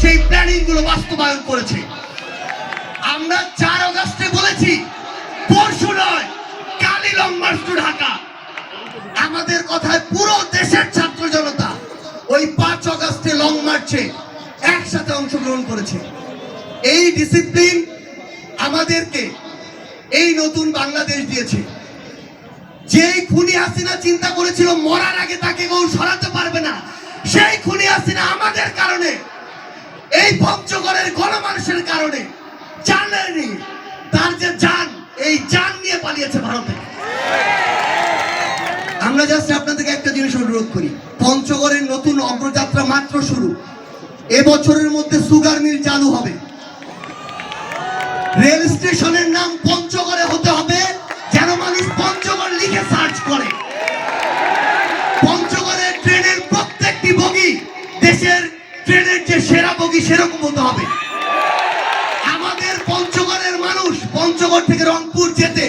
সেই প্ল্যানিংগুলো বাস্তবায়ন করেছে। আমরা চার অগস্টে বলেছি, পরশু নয় কালি লং মার্চ টু ঢাকা। আমাদের কথায় পুরো দেশের ছাত্র জনতা ওই পাঁচ অগস্টে লং মার্চে একসাথে অংশগ্রহণ করেছে। এই ডিসিপ্লিন আমাদেরকে এই নতুন বাংলাদেশ দিয়েছে। যেই খুনি হাসিনা চিন্তা করেছিল, মরার আগে তাকে কেউ সরাতে পারবে না, সেই খুনি হাসিনা আমাদের কারণে এই পঞ্চগড়ের গণমানুষের কারণে জানেনি তার যে জান, এই জান নিয়ে পালিয়েছে ভারতে আমরা জাস্ট আপনাদেরকে একটা জিনিস অনুরোধ করি। পঞ্চগড়ের নতুন অগ্রযাত্রা মাত্র শুরু। এবছরের মধ্যে সুগার মিল চালু হবে। রেল স্টেশনের নাম পঞ্চগড়ে হতে হবে, যেন মানুষ পঞ্চগড় লিখে সার্চ করে। পঞ্চগড়ের ট্রেনের প্রত্যেকটি বগি দেশের ট্রেনের যে সেরকম হতে হবে। আমাদের পঞ্চগড়ের মানুষ পঞ্চগড় থেকে রংপুর যেতে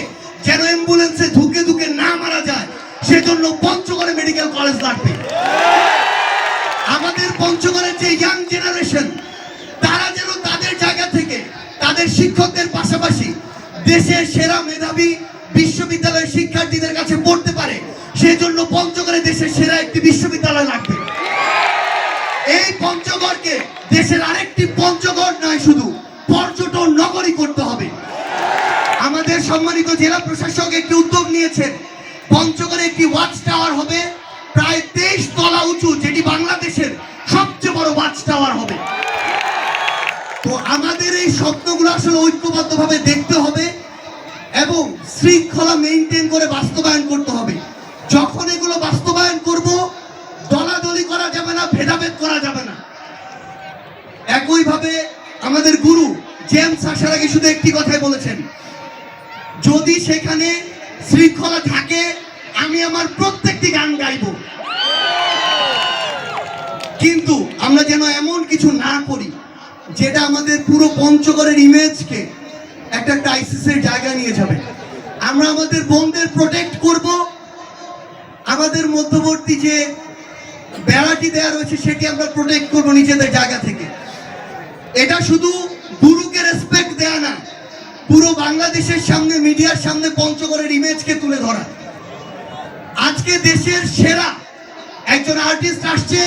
যেন অ্যাম্বুলেন্সে ধুকে ধুকে না মারা যায়, সেজন্য পঞ্চগড়ে মেডিকেল কলেজ লাগবে। আমাদের পঞ্চগড়ের যে ইয়াং জেনারেশন তারা যেন তাদের জায়গা থেকে, তাদের শিক্ষকদের পাশাপাশি দেশের সেরা মেধাবী বিশ্ববিদ্যালয়ের শিক্ষার্থীদের কাছে পড়তে পারে, সেজন্য পঞ্চগড়ে দেশের সেরা একটি বিশ্ববিদ্যালয় লাগবে। এই পঞ্চগড়কে দেশের আরেকটি পঞ্চগড় নয় শুধু, পর্যটন নগরী করতে হবে। আমাদের সম্মানিত জেলা প্রশাসক একটি উদ্যোগ নিয়েছেন। পঞ্চগড়ে একটি ওয়াচ টাওয়ার হবে, প্রায় তেইশ তলা উঁচু, যেটি বাংলাদেশের সবচেয়ে বড় ওয়াচ টাওয়ার হবে। তো আমাদের এই স্বপ্নগুলো আসলে ঐক্যবদ্ধভাবে দেখতে হবে এবং শৃঙ্খলা মেনটেন করে বাস্তবায়ন করতে হবে। যখন এগুলো বাস্তবায়ন করব, দলাদলি করা যাবে না, ভেদাভেদ করা যাবে একইভাবে আমাদের গুরু জেমস আসার আগে শুধু একটি কথাই বলেছেন, যদি সেখানে শৃঙ্খলা থাকে, আমি আমার প্রত্যেকটি গান গাইব। কিন্তু আমরা যেন এমন কিছু না করি, যেটা আমাদের পুরো পঞ্চগড়ের ইমেজকে একটা ক্রাইসিসের জায়গা নিয়ে যাবে। আমরা আমাদের বোনদের প্রোটেক্ট করব। আমাদের মধ্যবর্তী যে বেড়াটি দেওয়া রয়েছে, সেটি আমরা প্রোটেক্ট করব নিজেদের জায়গা থেকে। এটা শুধু গুরুকে রেসপেক্ট দেয়া না, পুরো বাংলাদেশের সামনে, মিডিয়ার সামনে পঞ্চগড়ের ইমেজকে তুলে ধরা। আজকে দেশের সেরা একজন আর্টিস্ট আসছে,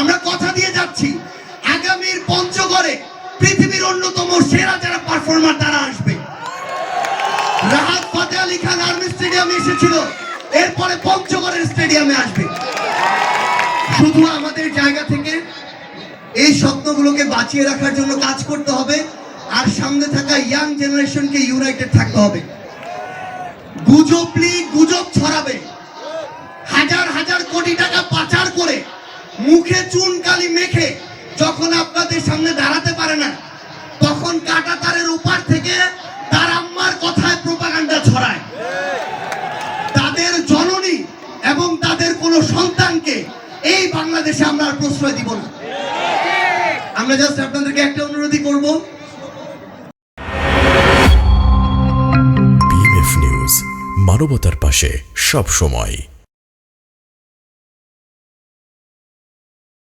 আমরা কথা দিয়ে যাচ্ছি। আগামীর পঞ্চগড়ে পৃথিবীর অন্যতম সেরা যারা পারফর্মার তারা আসবে। রাহাত ফাতে আলী খান আর্মি স্টেডিয়ামে এসেছিল, এরপরে পঞ্চগড়ের স্টেডিয়ামে আসবে। শুধু আমাদের জায়গা থেকে এই স্বপ্নগুলোকে বাঁচিয়ে রাখার জন্য কাজ করতে হবে আর সামনে থাকা ইয়াং জেনারেশনকে ইউনাইটেড থাকতে হবে। গুজবলি গুজব ছড়াবে। হাজার হাজার কোটি টাকা পাচার করে মুখে চুন কালি মেখে যখন আপনাদের সামনে দাঁড়াতে পারে না, তখন কাটা তারের উপার থেকে তার আম্মার কথায় প্রপাগান্ডা ছড়ায়। তাদের জননী এবং তাদের কোনো সন্তানকে এই বাংলাদেশে আমরা প্রশ্রয় দিব না। আমরা জাস্ট আপনাদেরকে একটা অনুরোধই করব। মানবতার পাশে সব সময়